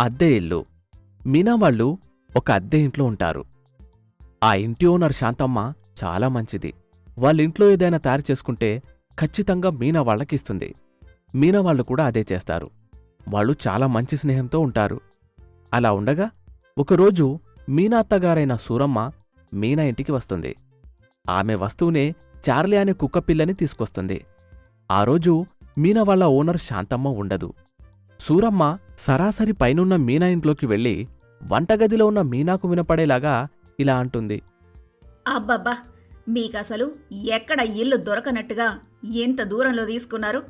అద్దె ఇల్లు. మీనా వాళ్ళు ఒక అద్దె ఇంట్లో ఉంటారు. ఆ ఇంటి ఓనర్ శాంతమ్మ చాలా మంచిది. వాళ్ళింట్లో ఏదైనా తయారు చేసుకుంటే ఖచ్చితంగా మీనా వాళ్ళకిస్తుంది మీనా వాళ్ళు కూడా అదే చేస్తారు. వాళ్ళు చాలా మంచి స్నేహంతో ఉంటారు. అలా ఉండగా ఒకరోజు మీనా అత్తగారైన సూరమ్మ మీనా ఇంటికి వస్తుంది. ఆమె వస్తూనే చార్లీ అనే కుక్కపిల్లని తీసుకొస్తుంది. ఆ రోజు మీనా వాళ్ళ ఓనర్ శాంతమ్మ ఉండదు. సూరమ్మ సరాసరి పైనున్న మీనా ఇంట్లోకి వెళ్ళి వంటగదిలో ఉన్న మీనాకు వినపడేలాగా ఇలా అంటుంది. అబ్బబ్బా మీకసలు ఎక్కడ ఇల్లు దొరకనట్టుగా ఎంత దూరంలో తీసుకున్నారు?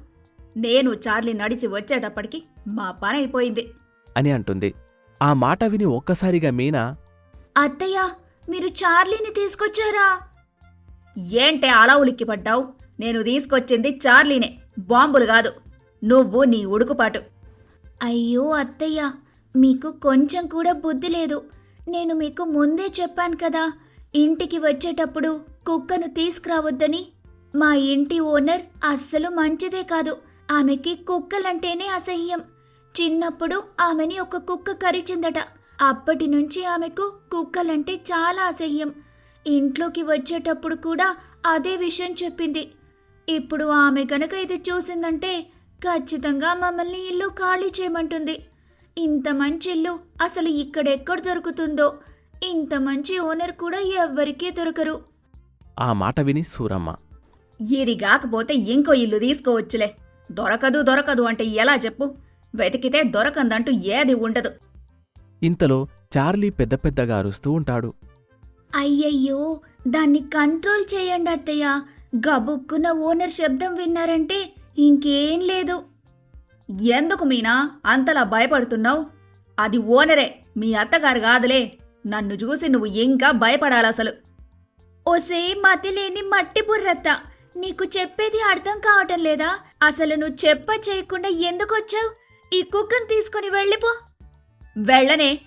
నేను చార్లీ నడిచి వచ్చేటప్పటికి మా పని అయిపోయింది. అని అంటుంది. ఆ మాట విని ఒక్కసారిగా మీనా అత్తయ్య మీరు చార్లీని తీసుకొచ్చారా? ఏంటే అలా ఉలిక్కి పడ్డావు నేను తీసుకొచ్చింది చార్లీనే బాంబులు కాదు. నువ్వు నీ ఉడుకుపాటు. అయ్యో అత్తయ్య మీకు కొంచెం కూడా బుద్ధి లేదు. నేను మీకు ముందే చెప్పాను కదా ఇంటికి వచ్చేటప్పుడు కుక్కను తీసుకురావద్దని. మా ఇంటి ఓనర్ అస్సలు మంచిదే కాదు. ఆమెకి కుక్కలంటేనే అసహ్యం. చిన్నప్పుడు ఆమెని ఒక కుక్క కరిచిందట. అప్పటి నుంచి ఆమెకు కుక్కలంటే చాలా అసహ్యం. ఇంట్లోకి వచ్చేటప్పుడు కూడా అదే విషయం చెప్పింది. ఇప్పుడు ఆమె గనక ఇది చూసిందంటే ఖచ్చితంగా మమ్మల్ని ఇల్లు ఖాళీ చేయమంటుంది. ఇంత మంచి ఇల్లు అసలు ఇక్కడెక్కడ దొరుకుతుందో? ఇంత మంచి ఓనర్ కూడా ఎవ్వరికీ దొరకరు. ఆ మాట విని సూరమ్మ. ఇది కాకపోతే ఇంకో ఇల్లు తీసుకోవచ్చులే. దొరకదు దొరకదు అంటే ఎలా చెప్పు? వెతికితే దొరకందంటూ ఏది ఉండదు. ఇంతలో చార్లీ పెద్ద పెద్దగా అరుస్తూ ఉంటాడు. అయ్యయ్యో దాన్ని కంట్రోల్ చేయండి అత్తయ్య. గబుక్కున ఓనర్ శబ్దం విన్నారంటే ఇంకేం లేదు. ఎందుకు మీనా అంతలా భయపడుతున్నావు? అది ఓనరే మీ అత్తగారు కాదులే. నన్ను చూసి నువ్వు ఇంకా భయపడాలసలు. ఓసే మతి లేని మట్టి బుర్రత్త నీకు చెప్పేది అర్థం కావటం లేదా? అసలు నువ్వు చెప్ప చేయకుండా ఎందుకొచ్చావు? ఈ కుక్కను తీసుకుని వెళ్ళిపో. వెళ్ళనే.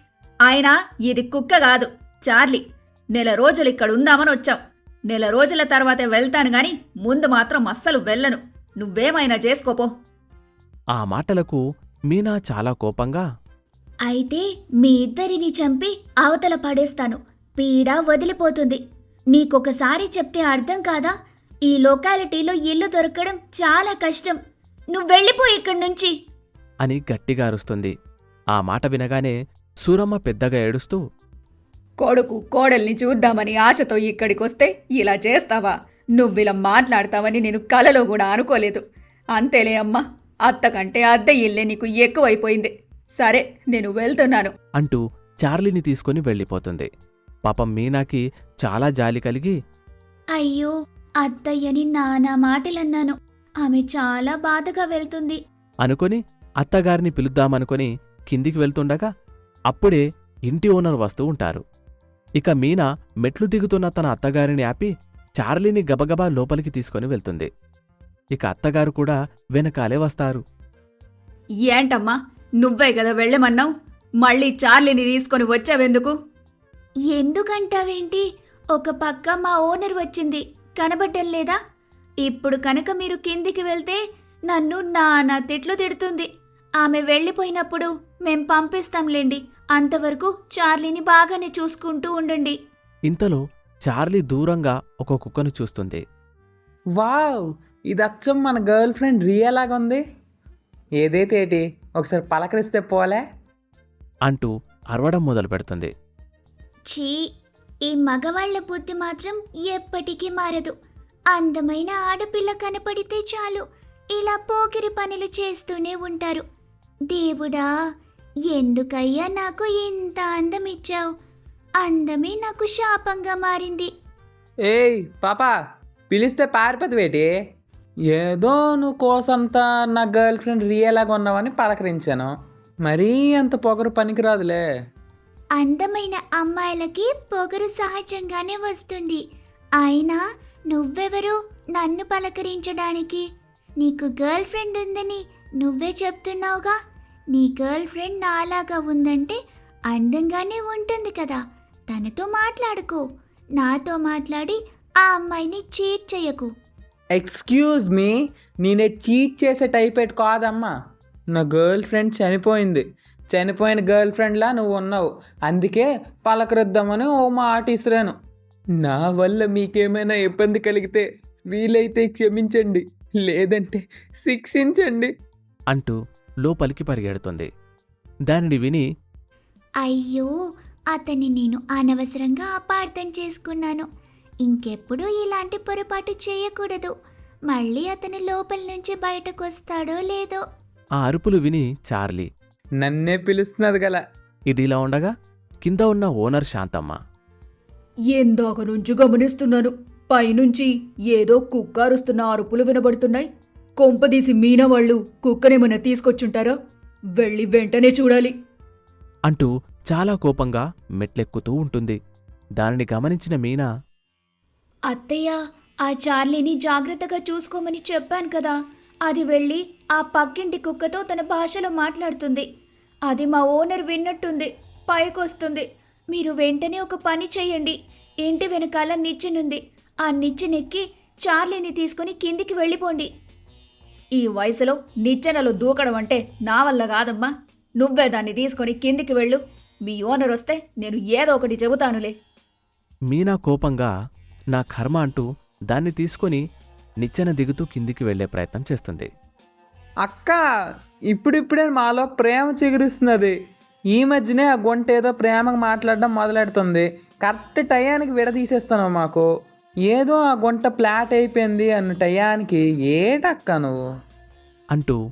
ఆయన ఇది కుక్క కాదు చార్లీ. నెల రోజులు ఇక్కడ ఉందామని వచ్చాం. నెల రోజుల తర్వాతే వెళ్తాను గాని ముందు మాత్రం అస్సలు వెళ్ళను. నువ్వేమైనా చేసుకోపో. ఆ మాటలకు మీనా చాలా కోపంగా అయితే మీ ఇద్దరిని చంపి అవతల పడేస్తాను. పీడ వదిలిపోతుంది. నీకొకసారి చెప్తే అర్థం కాదా? ఈ లొకాలిటీలో ఇల్లు దొరకడం చాలా కష్టం. నువ్వు వెళ్ళిపో ఇక్కడి నుంచి. అని గట్టిగా అరుస్తుంది. ఆ మాట వినగానే సూరమ్మ పెద్దగా ఏడుస్తూ కొడుకు కోడల్ని చూద్దామని ఆశతో ఇక్కడికొస్తే ఇలా చేస్తావా? నువ్విలా మాట్లాడతావని నేను కలలో కూడా అనుకోలేదు. అంతేలే అమ్మా అత్తకంటే అద్దె ఇల్లే నీకు ఎక్కువైపోయింది. సరే నేను వెళ్తున్నాను. అంటూ చార్లీని తీసుకుని వెళ్ళిపోతుంది. పాపం మీనాకి చాలా జాలి కలిగి అయ్యో అత్తయ్యని నానా మాటలన్నాను. ఆమె చాలా బాధగా వెళ్తుంది. అనుకొని అత్తగారిని పిలుద్దామనుకొని కిందికి వెళ్తుండగా అప్పుడే ఇంటి ఓనర్ వస్తూ ఉంటారు. ఇక మీనా మెట్లు దిగుతున్న తన అత్తగారిని ఆపి చార్లీని గబగబా లోపలికి తీసుకొని వెళ్తుంది. ఇక అత్తగారు కూడా వెనకాలే వస్తారు. ఏంటమ్మా నువ్వే కదా వెళ్ళమన్నావు? మళ్ళీ చార్లీని తీసుకొని వచ్చావెందుకు? ఎందుకంటావేంటి? ఒక పక్క మా ఓనర్ వచ్చింది. కనబడ్డం లేదా? ఇప్పుడు కనుక మీరు కిందికి వెళ్తే నన్ను నానా తిట్లు తిడుతుంది. ఆమె వెళ్ళిపోయినప్పుడు మేం పంపిస్తాంలేండి. అంతవరకు చార్లీని బాగానే చూసుకుంటూ ఉండండి. ఇంతలో చార్లీ దూరంగా ఒక కుక్కను చూస్తుంది. వావ్! ఇది అచ్చం మన గర్ల్ ఫ్రెండ్ రియలాగా ఉంది. ఏదైతే ఏంటి? ఒకసారి పలకరిస్తే పోలే. అంటూ అరవడం మొదలు పెడుతుంది. ఛీ! ఈ మగవాళ్ళ బుద్ధి మాత్రం ఎప్పటికీ మారదు. అందమైన ఆడపిల్ల కనపడితే చాలు. ఇలా పోకిరి పనులు చేస్తూనే ఉంటారు. దేవుడా! ఎందుకయ్యా నాకు ఇంత అందం ఇచ్చావు? అందమే నాకు శాపంగా మారింది. ఏయ్ పాపా పిలిస్తే పారిపోతువేటి? ఏదో నువ్వు కోసంతా నా గర్ల్ ఫ్రెండ్ రియలాగా ఉన్నావని పలకరించాను. మరీ అంత పొగరు పనికిరాదులే. అందమైన అమ్మాయిలకి పొగరు సహజంగానే వస్తుంది. అయినా నువ్వెవరు నన్ను పలకరించడానికి? నీకు గర్ల్ ఫ్రెండ్ ఉందని నువ్వే చెప్తున్నావుగా? నీ గర్ల్ ఫ్రెండ్ నాలాగా ఉందంటే అందంగానే ఉంటుంది కదా. తనతో మాట్లాడుకో. నాతో మాట్లాడి ఆ అమ్మాయిని చీట్ చేయకు. ఎక్స్క్యూజ్ మీ నేనే చీట్ చేసే టైప్ ఎట్ కాదమ్మా. నా గర్ల్ ఫ్రెండ్ చనిపోయింది. చనిపోయిన గర్ల్ ఫ్రెండ్లా నువ్వు ఉన్నావు. అందుకే పలకరిద్దామని ఓ మాట ఇసిరాను. నా వల్ల మీకేమైనా ఇబ్బంది కలిగితే వీలైతే క్షమించండి లేదంటే శిక్షించండి. అంటూ లోపలికి పరిగెడుతుంది. దానిని విని అయ్యో అతన్ని నేను అనవసరంగా అపార్థం చేసుకున్నాను. ఇంకెప్పుడు ఇలాంటి పొరపాటు చేయకూడదు. మళ్ళీ అతను లోపల నుంచి బయటకు వస్తాడో లేదో. ఆ అరుపులు విని చార్లీ నన్నే పిలుస్తున్నది గల. ఇది ఇలా ఉండగా కింద ఉన్న ఓనర్ శాంతమ్మ. ఎందాక నుంచి గమనిస్తున్నాను. పైనుంచి ఏదో కుక్క అరుస్తున్న అరుపులు వినబడుతున్నాయి. కొంపదీసి మీనా వాళ్ళు కుక్కనేమైనా తీసుకొచ్చుంటారా? వెళ్ళి వెంటనే చూడాలి. అంటూ చాలా కోపంగా మెట్లెక్కుతూ ఉంటుంది. దానిని గమనించిన మీనా అత్తయ్య ఆ చార్లీని జాగ్రత్తగా చూసుకోమని చెప్పాను కదా. అది వెళ్ళి ఆ పక్కింటి కుక్కతో తన భాషలో మాట్లాడుతుంది. అది మా ఓనర్ విన్నట్టుంది పైకొస్తుంది. మీరు వెంటనే ఒక పని చేయండి. ఇంటి వెనకాల నిచ్చెనుంది. ఆ నిచ్చెనెక్కి చార్లీని తీసుకుని కిందికి వెళ్ళిపోండి. ఈ వయసులో నిచ్చెనలో దూకడం అంటే నా వల్ల కాదమ్మా. నువ్వే దాన్ని తీసుకొని కిందికి వెళ్ళు. మీ ఓనర్ వస్తే నేను ఏదో ఒకటి చెబుతానులే. మీనా కోపంగా నా కర్మ అంటూ దాన్ని తీసుకొని నిచ్చెన దిగుతూ కిందికి వెళ్ళే ప్రయత్నం చేస్తుంది. అక్క ఇప్పుడిప్పుడే మాలో ప్రేమ చిగురిస్తున్నది. ఈ మధ్యనే ఆ గుంట ఏదో ప్రేమగా మాట్లాడడం మొదలెడుతుంది. కరెక్ట్ టయానికి విడదీసేస్తాను మాకు. ఏదో ఆ గుంట ఫ్లాట్ అయిపోయింది అన్న టయానికి ఏటక్క నువ్వు? అంటూ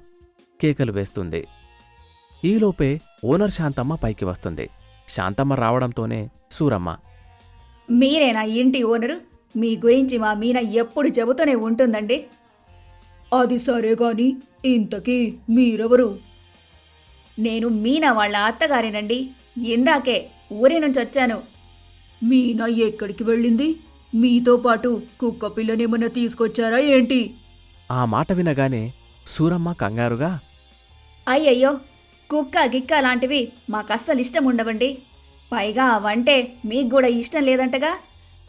కేకలు వేస్తుంది. ఈలోపే ఓనర్ శాంతమ్మ పైకి వస్తుంది. శాంతమ్మ రావడంతోనే సూరమ్మ. మీరేనా ఇంటి ఓనరు? మీ గురించి మా మీన ఎప్పుడు చెబుతూనే ఉంటుందండి. అది సరే గాని ఇంతకీ మీరెవరు? నేను మీనా వాళ్ళ అత్తగారేనండి. ఇందాకే ఊరి నుంచి వచ్చాను. మీనా ఎక్కడికి వెళ్ళింది? మీతో పాటు కుక్క పిల్లనేమన్నా తీసుకొచ్చారా ఏంటి? ఆ మాట వినగానే సూరమ్మ కంగారుగా అయ్యయ్యో కుక్క గిక్క లాంటివి మాకస్సలు ఇష్టం ఉండవండి పైగా అవంటే మీకు కూడా ఇష్టం లేదంటగా?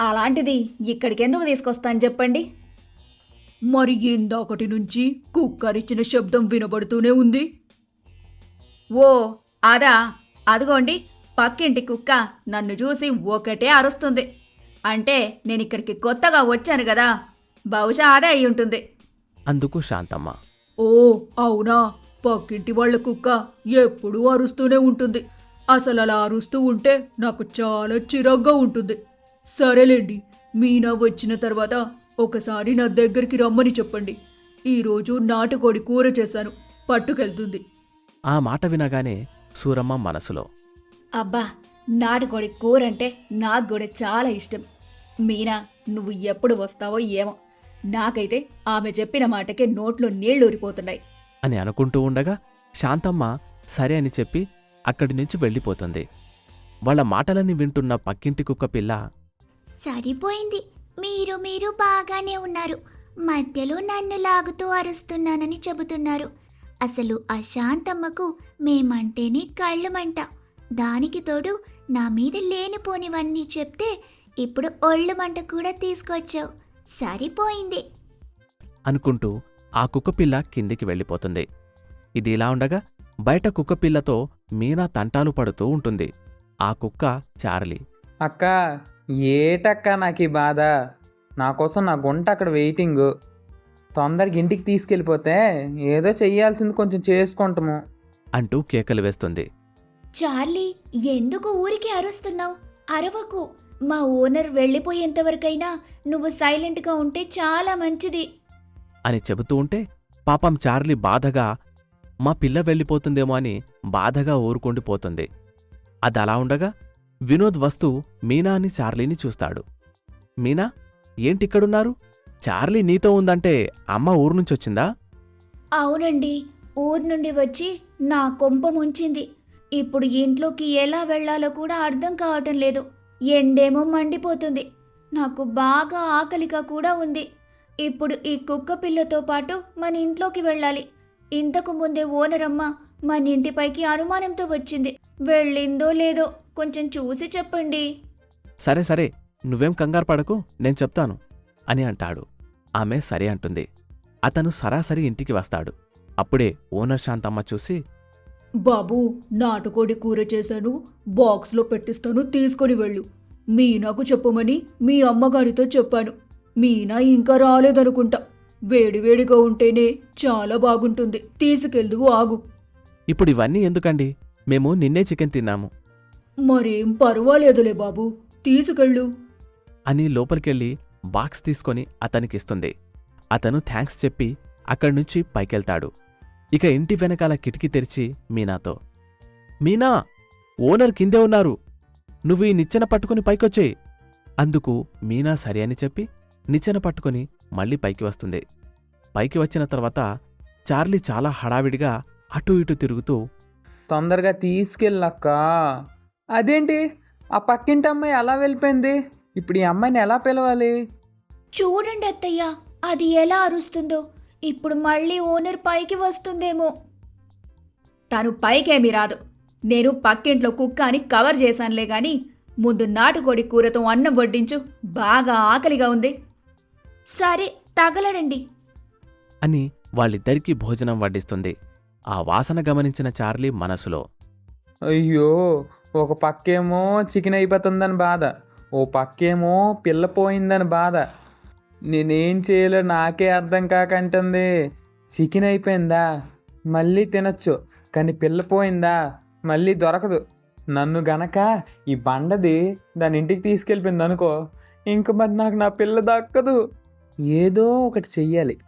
అలాంటిది ఇక్కడికెందుకు తీసుకొస్తాను చెప్పండి. మరి ఇందాకటి నుంచి కుక్కరిచ్చిన శబ్దం వినబడుతూనే ఉంది. ఓ అదా. అదిగోండి పక్కింటి కుక్క నన్ను చూసి ఒకటే అరుస్తుంది. అంటే నేను ఇక్కడికి కొత్తగా వచ్చాను కదా. బహుశా అదే అయి ఉంటుంది అందుకు శాంతమ్మ. ఓ అవునా? పక్కింటి వాళ్ళ కుక్క ఎప్పుడూ అరుస్తూనే ఉంటుంది. అసలు అలా అరుస్తూ ఉంటే నాకు చాలా చిరాగ్గా ఉంటుంది. సరేలేండి మీనా వచ్చిన తర్వాత ఒకసారి నా దగ్గరికి రమ్మని చెప్పండి. ఈరోజు నాటుకోడి కూర చేశాను పట్టుకెళ్తుంది. ఆ మాట వినగానే సూరమ్మ మనసులో అబ్బా నాటుకోడి కూర అంటే నాకు కూడా చాలా ఇష్టం. మీనా నువ్వు ఎప్పుడు వస్తావో ఏమో. నాకైతే ఆమె చెప్పిన మాటకే నోట్లో నీళ్ళూరిపోతున్నాయి అని అనుకుంటూ ఉండగా శాంతమ్మ సరే అని చెప్పి అక్కడి నుంచి వెళ్ళిపోతుంది. వాళ్ళ మాటలన్నీ వింటున్న పక్కింటి కుక్క పిల్ల సరిపోయింది. మీరు మీరు బాగానే ఉన్నారు. మధ్యలో నన్ను లాగుతూ అరుస్తున్నానని చెబుతున్నారు. అసలు అశాంతమ్మకు మేమంటేనే కళ్ళుమంట. దానికి తోడు నా మీద లేనిపోనివన్నీ చెప్తే ఇప్పుడు ఒళ్ళు మంట కూడా తీసుకొచ్చావు. సరిపోయింది. అనుకుంటూ ఆ కుక్కపిల్ల కిందికి వెళ్ళిపోతుంది. ఇది ఇలా ఉండగా బయట కుక్కపిల్లతో మీనా తంటాలు పడుతూ ఉంటుంది. ఆ కుక్క చార్లీ. అక్క ఏటక్క నాకు ఈ బాధ? నా కోసం నా గుంట అక్కడ వెయిటింగ్. తొందరగా ఇంటికి తీసుకెళ్ళిపోతే ఏదో చెయ్యాల్సింది కొంచెం చేసుకుంటాము. అంటూ కేకలు వేస్తుంది. చార్లీ ఎందుకు ఊరికి అరుస్తున్నావు? అరవకు. మా ఓనర్ వెళ్ళిపోయేంతవరకైనా నువ్వు సైలెంట్గా ఉంటే చాలా మంచిది. అని చెబుతూ ఉంటే పాపం చార్లీ బాధగా మా పిల్ల వెళ్ళిపోతుందేమో అని బాధగా ఊరుకొండిపోతుంది అది అలా ఉండగా వినోద్ వస్తూ మీనా అని చార్లీని చూస్తాడు. మీనా ఏంటిక్కడున్నారు? చార్లీ నీతో ఉందంటే అమ్మ ఊరు నుంచి వచ్చిందా? అవునండి ఊరు నుండి వచ్చి నా కొంప ముంచింది. ఇప్పుడు ఇంట్లోకి ఎలా వెళ్ళాలో కూడా అర్థం కావటం లేదు. ఎండేమో మండిపోతుంది. నాకు బాగా ఆకలిగా కూడా ఉంది. ఇప్పుడు ఈ కుక్క పిల్లతో పాటు మన ఇంట్లోకి వెళ్ళాలి. ఇంతకు ముందే ఓనరమ్మ మన ఇంటిపైకి అనుమానంతో వచ్చింది. వెళ్ళిందో లేదో కొంచెం చూసి చెప్పండి. సరే సరే నువ్వేం కంగారు పడకు నేను చెప్తాను అని అంటాడు. ఆమె సరే అంటుంది. అతను సరాసరి ఇంటికి వస్తాడు. అప్పుడే ఓనర్ శాంతమ్మ చూసి బాబు నాటుకోడి కూర చేశాను బాక్స్లో పెట్టిస్తాను తీసుకొని వెళ్ళు. మీనాకు చెప్పమని మీ అమ్మగారితో చెప్పాను. మీనా ఇంకా రాలేదనుకుంటా. వేడివేడిగా ఉంటేనే చాలా బాగుంటుంది. తీసుకెళ్దువు ఆగు. ఇప్పుడు ఇవన్నీ ఎందుకండి? మేము నిన్నే చికెన్ తిన్నాము. మరేం పర్వాలేదులే బాబు. తీసుకెళ్ళు. అని లోపలికెళ్ళి బాక్స్ తీసుకొని అతనికిస్తుంది. అతను థ్యాంక్స్ చెప్పి అక్కడి నుంచి పైకెళ్తాడు. ఇక ఇంటి వెనకాల కిటికీ తెరిచి మీనాతో. మీనా ఓనర్ కిందే ఉన్నారు. నువ్వు ఈ నిచ్చెన పట్టుకుని పైకొచ్చేయి. అందుకు మీనా సరి అని చెప్పి నిచ్చెన పట్టుకుని మళ్ళీ పైకి వస్తుంది. పైకి వచ్చిన తర్వాత చార్లీ చాలా హడావిడిగా అటూ ఇటూ తిరుగుతూ తొందరగా తీసుకెళ్ళక్క. అదేంటి? ఆ పక్కింటి అమ్మాయి ఎలా వెళ్ళిపోయింది? ఇప్పుడు ఈ అమ్మాయిని ఎలా పిలవాలి? చూడండి అత్తయ్య అది ఎలా అరుస్తుందో. ఇప్పుడు మళ్ళీ ఓనర్ పైకి వస్తుందేమో. తను పైకేమీ రాదు. నేను పక్కింట్లో కుక్క అని కవర్ చేశానులే గాని ముందు నాటుకోడి కూరతో అన్నం వడ్డించు. బాగా ఆకలిగా ఉంది. సరే తగలడండి. అని వాళ్ళిద్దరికీ భోజనం వడ్డిస్తుంది. ఆ వాసన గమనించిన చార్లీ మనసులో అయ్యో ఒక పక్కేమో చికెన్ అయిపోతుందని బాధ ఓ పక్కేమో పిల్ల పోయిందని బాధ. నేనేం చేయలే నాకే అర్థం కాకంటుంది. చికెన్ అయిపోయిందా? మళ్ళీ తినొచ్చు కానీ పిల్ల పోయిందా? మళ్ళీ దొరకదు. నన్ను గనక ఈ బండది దాని ఇంటికి తీసుకెళ్ళిపోయింది అనుకో ఇంక మరి నాకు నా పిల్ల దక్కదు. ఏదో ఒకటి చెయ్యాలి.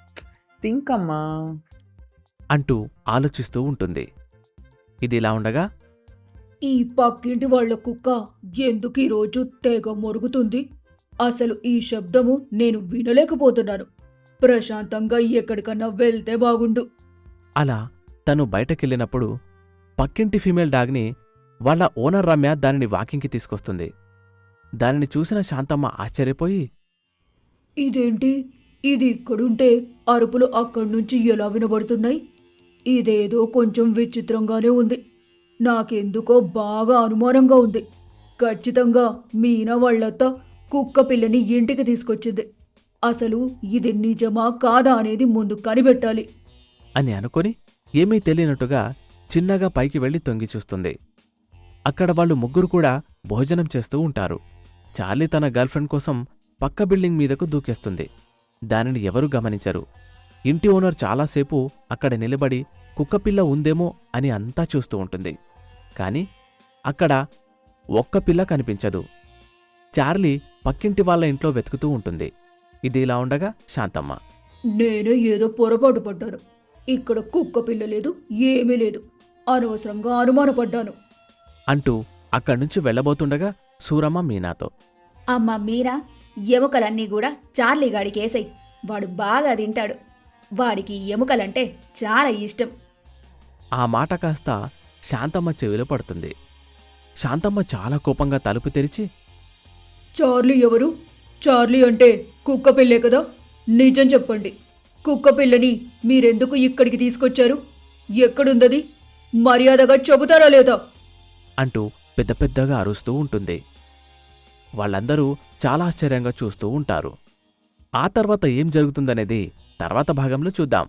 థింక్ అమ్మా అంటూ ఆలోచిస్తూ ఉంటుంది. ఇదిలా ఉండగా ఈ పక్కింటి వాళ్ళ కుక్క ఎందుకు ఈరోజు తెగ మొరుగుతుంది? అసలు ఈ శబ్దము నేను వినలేకపోతున్నాను. ప్రశాంతంగా ఎక్కడికన్నా వెళ్తే బాగుండు. అలా తను బయటకెళ్ళినప్పుడు పక్కింటి ఫీమేల్ డాగ్ని వాళ్ళ ఓనర్ రమ్య దానిని వాకింగ్కి తీసుకొస్తుంది. దానిని చూసిన శాంతమ్మ ఆశ్చర్యపోయి ఇదేంటి? ఇది ఇక్కడుంటే అరుపులు అక్కడి నుంచి ఎలా వినబడుతున్నాయి? ఇదేదో కొంచెం విచిత్రంగానే ఉంది. నాకెందుకో బాగా అనుమానంగా ఉంది. ఖచ్చితంగా మీనా వాళ్ళత్త కుక్క పిల్లని ఇంటికి తీసుకొచ్చింది. అసలు ఇది నిజమా కాదా అనేది ముందు కనిపెట్టాలి. అని అనుకొని ఏమీ తెలియనట్టుగా చిన్నగా పైకి వెళ్ళి తొంగి చూస్తుంది. అక్కడ వాళ్ళు ముగ్గురు కూడా భోజనం చేస్తూ ఉంటారు. చార్లీ తన గర్ల్ఫ్రెండ్ కోసం పక్క బిల్డింగ్ మీదకు దూకేస్తుంది. దానిని ఎవరూ గమనించరు. ఇంటి ఓనర్ చాలాసేపు అక్కడ నిలబడి కుక్కపిల్ల ఉందేమో అని అంతా చూస్తూ ఉంటుంది. కాని అక్కడ ఒక్క పిల్ల కనిపించదు. చార్లీ పక్కింటి వాళ్ళ ఇంట్లో వెతుకుతూ ఉంటుంది. ఇది ఇలా ఉండగా శాంతమ్మ. నేనే ఏదో పొరపాటు పడ్డాను. ఇక్కడ కుక్క పిల్ల లేదు ఏమీ లేదు. అనవసరంగా అనుమానపడ్డాను. అంటూ అక్కడ్నుంచి వెళ్ళబోతుండగా సూరమ్మ మీనాతో. అమ్మ మీరా ఎముకలన్నీ కూడా చార్లీ గాడికి వేసాయి వాడు బాగా తింటాడు. వాడికి ఎముకలంటే చాలా ఇష్టం. ఆ మాట కాస్త శాంతమ్మ చెవిలో పడుతుంది. శాంతమ్మ చాలా కోపంగా తలుపు తెరిచి చార్లీ ఎవరు? చార్లీ అంటే కుక్క పిల్లే కదా? నిజం చెప్పండి. కుక్క పిల్లని మీరెందుకు ఇక్కడికి తీసుకొచ్చారు? ఎక్కడుందది? మర్యాదగా చెబుతారా లేదా? అంటూ పెద్ద పెద్దగా అరుస్తూ ఉంటుంది. వాళ్ళందరూ చాలా ఆశ్చర్యంగా చూస్తూ ఉంటారు. ఆ తర్వాత ఏం జరుగుతుందనేది తర్వాత భాగంలో చూద్దాం.